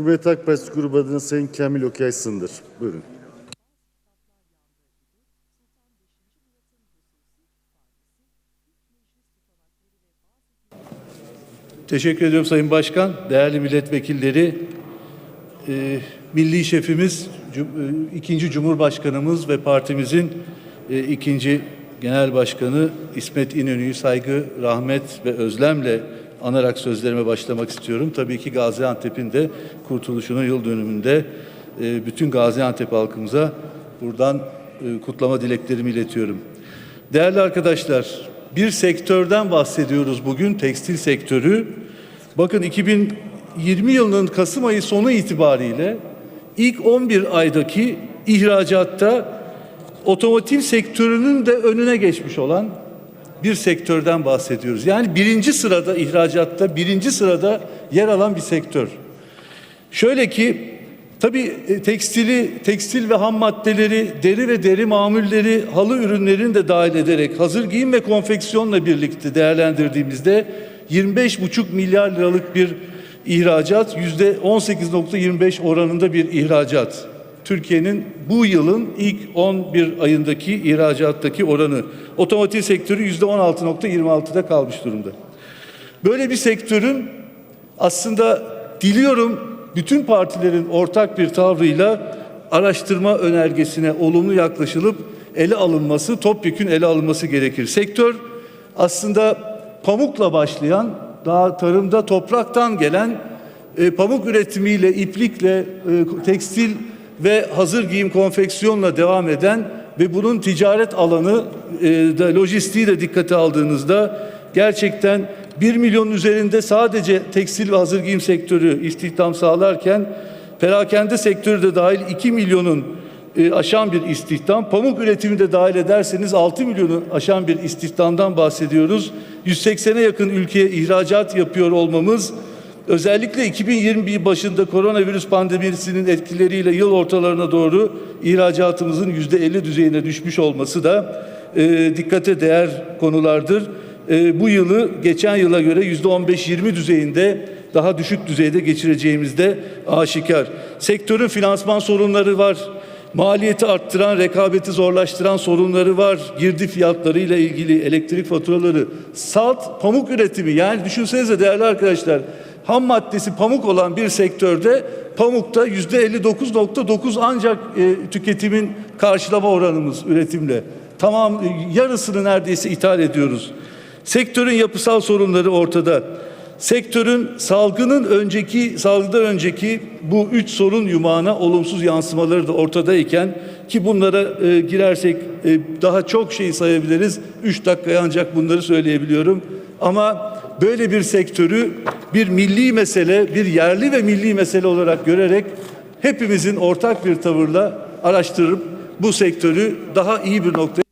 Cumhuriyet Halk Partisi grubu adına Sayın Kamil Okay Sındır. Buyurun. Teşekkür ediyorum Sayın Başkan, değerli milletvekilleri, e, milli şefimiz, cum, e, ikinci Cumhurbaşkanımız ve partimizin e, ikinci Genel Başkanı İsmet İnönü'yü saygı, rahmet ve özlemle anarak sözlerime başlamak istiyorum. Tabii ki Gaziantep'in de kurtuluşunun yıl dönümünde e, bütün Gaziantep halkımıza buradan e, kutlama dileklerimi iletiyorum. Değerli arkadaşlar, bir sektörden bahsediyoruz bugün, tekstil sektörü. Bakın 2020 yılının Kasım ayı sonu itibariyle ilk 11 aydaki ihracatta otomotiv sektörünün de önüne geçmiş olan bir sektörden bahsediyoruz. Yani birinci sırada ihracatta, birinci sırada yer alan bir sektör. Şöyle ki tabii e, tekstili, tekstil ve ham maddeleri, deri ve deri mamulleri, halı ürünlerini de dahil ederek hazır giyim ve konfeksiyonla birlikte değerlendirdiğimizde 25,5 milyar liralık bir ihracat, yüzde 18.25 oranında bir ihracat. Türkiye'nin bu yılın ilk 11 ayındaki ihracattaki oranı. Otomotiv sektörü yüzde 16.26'da kalmış durumda. Böyle bir sektörün aslında diliyorum bütün partilerin ortak bir tavrıyla araştırma önergesine olumlu yaklaşılıp ele alınması, topyekün ele alınması gerekir. Sektör aslında pamukla başlayan, daha tarımda topraktan gelen e, pamuk üretimiyle, iplikle, e, tekstil ve hazır giyim konfeksiyonla devam eden ve bunun ticaret alanı e, da lojistiği de dikkate aldığınızda gerçekten 1 milyon üzerinde sadece tekstil ve hazır giyim sektörü istihdam sağlarken perakende sektörü de dahil 2 milyonun e, aşan bir istihdam. Pamuk üretimi de dahil ederseniz 6 milyonu aşan bir istihdamdan bahsediyoruz. 180'e yakın ülkeye ihracat yapıyor olmamız özellikle 2021 başında koronavirüs pandemisinin etkileriyle yıl ortalarına doğru ihracatımızın %50 düzeyine düşmüş olması da e, dikkate değer konulardır. E, bu yılı geçen yıla göre yüzde 15-20 düzeyinde daha düşük düzeyde geçireceğimiz de aşikar. Sektörün finansman sorunları var. Maliyeti arttıran, rekabeti zorlaştıran sorunları var. Girdi fiyatlarıyla ilgili elektrik faturaları, salt pamuk üretimi yani düşünsenize değerli arkadaşlar ham maddesi pamuk olan bir sektörde pamukta yüzde 59.9 ancak e, tüketimin karşılama oranımız üretimle. Tamam e, yarısını neredeyse ithal ediyoruz. Sektörün yapısal sorunları ortada. Sektörün salgının önceki, salgından önceki bu üç sorun yumağına olumsuz yansımaları da ortadayken ki bunlara e, girersek e, daha çok şey sayabiliriz. Üç dakikaya ancak bunları söyleyebiliyorum. Ama böyle bir sektörü bir milli mesele, bir yerli ve milli mesele olarak görerek hepimizin ortak bir tavırla araştırıp bu sektörü daha iyi bir noktaya